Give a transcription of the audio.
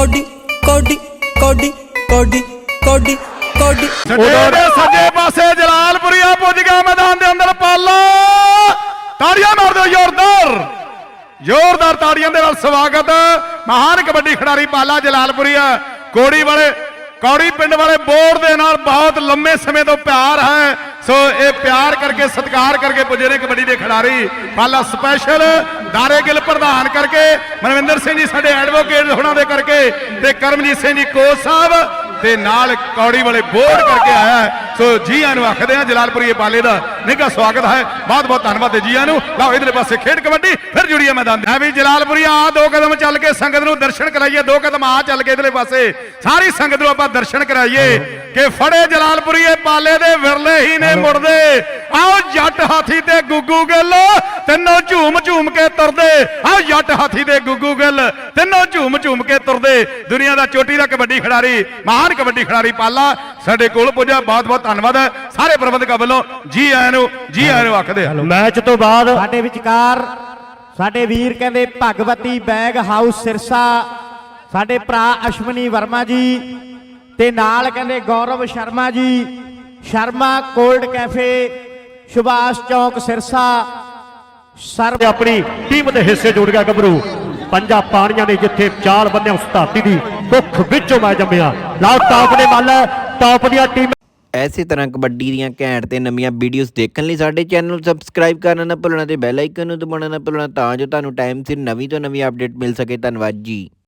Cody ਕੋਡੀ ਕੋਡੀ ਕੋਡੀ ਕੋਡੀ ਕੋਡੀ। ਦੇ ਸੱਜੇ ਪਾਸੇ ਜਲਾਲਪੁਰੀਆ ਪੁੱਜ ਗਿਆ ਮੈਦਾਨ ਦੇ ਅੰਦਰ ਪਾਲਾ। ਤਾੜੀਆਂ ਮਾਰ ਦਿਓ ਜ਼ੋਰਦਾਰ। ਜ਼ੋਰਦਾਰ ਤਾੜੀਆਂ ਦੇ ਨਾਲ ਸਵਾਗਤ। ਮਹਾਨ ਕਬੱਡੀ ਖਿਡਾਰੀ ਪਾਲਾ ਜਲਾਲਪੁਰੀਆ। ਕੋੜੀ ਵਾਲੇ ਕੌੜੀ ਪਿੰਡ ਵਾਲੇ ਬੋਰਡ ਦੇ ਨਾਲ ਬਹੁਤ ਲੰਮੇ ਸਮੇਂ ਤੋਂ ਪਿਆਰ ਹੈ। ਸੋ ਇਹ ਪਿਆਰ ਕਰਕੇ, ਸਤਿਕਾਰ ਕਰਕੇ ਪੁੱਜੇ ਨੇ ਕਬੱਡੀ ਦੇ ਖਿਡਾਰੀ। ਪਾਲਾ ਸਪੈਸ਼ਲ ਦਾਰੇ ਗਿੱਲ ਪ੍ਰਧਾਨ ਕਰਕੇ, ਮਨਵਿੰਦਰ ਸਿੰਘ ਜੀ ਸਾਡੇ ਐਡਵੋਕੇਟ ਹੋਣਾ ਦੇ ਕਰਕੇ ਤੇ ਕਰਮਜੀਤ ਸਿੰਘ ਜੀ ਕੋਚ ਸਾਹਿਬ ਤੇ ਨਾਲ ਕੌੜੀ ਵਾਲੇ ਬੋਰਡ ਕਰਕੇ ਆਇਆ ਹੈ। ਸੋ ਜੀਆਂ ਨੂੰ ਆਖਦੇ ਆ ਜਲਾਲਪੁਰੀਏ ਪਾਲੇ ਦਾ ਨਿੱਘਾ ਸਵਾਗਤ ਹੈ। ਬਹੁਤ ਬਹੁਤ ਧੰਨਵਾਦ ਹੈ ਜੀਆਂ ਨੂੰ। ਲਓ ਇਧਰਲੇ ਪਾਸੇ ਖੇਡ ਕਬੱਡੀ ਫਿਰ ਜੁੜੀ ਹੈ ਮੈਦਾਨ ਦੇ। ਵੀ ਜਲਾਲਪੁਰੀਆ ਆ ਦੋ ਕਦਮ ਚੱਲ ਕੇ ਸੰਗਤ ਨੂੰ ਦਰਸ਼ਨ ਕਰਾਈਏ। ਦੋ ਕਦਮ ਆ ਚੱਲ ਕੇ ਇਧਰਲੇ ਪਾਸੇ। ਸਾਰੀ ਸੰਗਤ ਨੂੰ ਆਪਾਂ ਦਰਸ਼ਨ ਕਰਾਈਏ ਕਿ ਫੜੇ ਜਲਾਲਪੁਰੀਏ ਪਾਲੇ ਦੇ ਵਿਰਲੇ ਹੀ ਨੇ ਮੁੜਦੇ। ਆਓ ਜੱਟ ਹਾਥੀ ਤੇ ਗੁੱਗੂ ਗਿੱਲ। ਤਿੰਨੋਂ ਝੂਮ ਝੂਮ ਕੇ ਤੁਰਦੇ। ਆਓ ਜੱਟ ਹਾਥੀ ਤੇ ਗੁੱਗੂ ਗਿੱਲ। ਤਿੰਨੋਂ ਝੂਮ ਝੂਮ ਕੇ ਤੁਰਦੇ। ਦੁਨੀਆ ਦਾ ਚੋਟੀ ਦਾ ਕਬੱਡੀ ਖਿਡਾਰੀ ਮਹਾਨ ਕਬੱਡੀ ਖਿਡਾਰੀ ਪਾਲਾ। ਸਾਡੇ ਕੋਲ ਪੁੱਜਾ ਬਹੁਤ ਬਹੁਤ ਧੰਨਵਾਦ ਹੈ। ਸਾਰੇ ਪ੍ਰਬੰਧਕਾਂ ਵੱਲੋਂ ਜੀ ਆਇਆਂ ਨੂੰ ਜੀ ਆਇਆਂ ਨੂੰ ਆਖਦੇ ਆ ਮੈਚ ਤੋਂ ਬਾਅਦ ਸਾਡੇ ਵਿਚਕਾਰ ਸਾਡੇ ਵੀਰ ਕਹਿੰਦੇ ਭਗਵਤੀ ਬੈਗ ਹਾਊਸ ਸਿਰਸਾ ਸਾਡੇ ਭਰਾ ਅਸ਼ਵਨੀ ਵਰਮਾ ਜੀ ਤੇ ਨਾਲ ਕਹਿੰਦੇ Gaurav Sharma ji Sharma cold cafe Subhash Chowk Sirsa sir ਆਪਣੀ ਟੀਮ ਦੇ ਹਿੱਸੇ ਜੁੜ ਗਿਆ ਗੱਭਰੂ। ਪੰਜਾ ਪਾਣੀਆਂ ਨੇ ਜਿੱਥੇ ਚਾਲ ਬੰਨਿਆ ਉਸ ਧਰਤੀ ਦੀ ਕੁੱਖ ਵਿੱਚੋਂ ਮੈਂ ਜੰਮਿਆ। ਲਾਓ ਟਾਪ ਦੇ ਮੱਲ ਟਾਪ ਦੀਆਂ ਟੀਮ ਐਸੇ ਤਰ੍ਹਾਂ ਕਬੱਡੀ ਦੀਆਂ ਘੈਂਟ ਤੇ ਨਵੀਆਂ ਵੀਡੀਓਜ਼ ਦੇਖਣ ਲਈ ਸਾਡੇ ਚੈਨਲ ਨੂੰ ਸਬਸਕ੍ਰਾਈਬ ਕਰਨਾ ਨਾ ਭੁੱਲਣਾ ਤੇ ਬੈਲ ਆਈਕਨ ਨੂੰ ਦਬਾਉਣਾ ਨਾ ਭੁੱਲਣਾ ਤਾਂ ਜੋ ਤੁਹਾਨੂੰ ਟਾਈਮ ਸਿਰ ਨਵੀਂ ਤੋਂ ਨਵੀਂ ਅਪਡੇਟ ਮਿਲ ਸਕੇ। ਧੰਨਵਾਦ ਜੀ।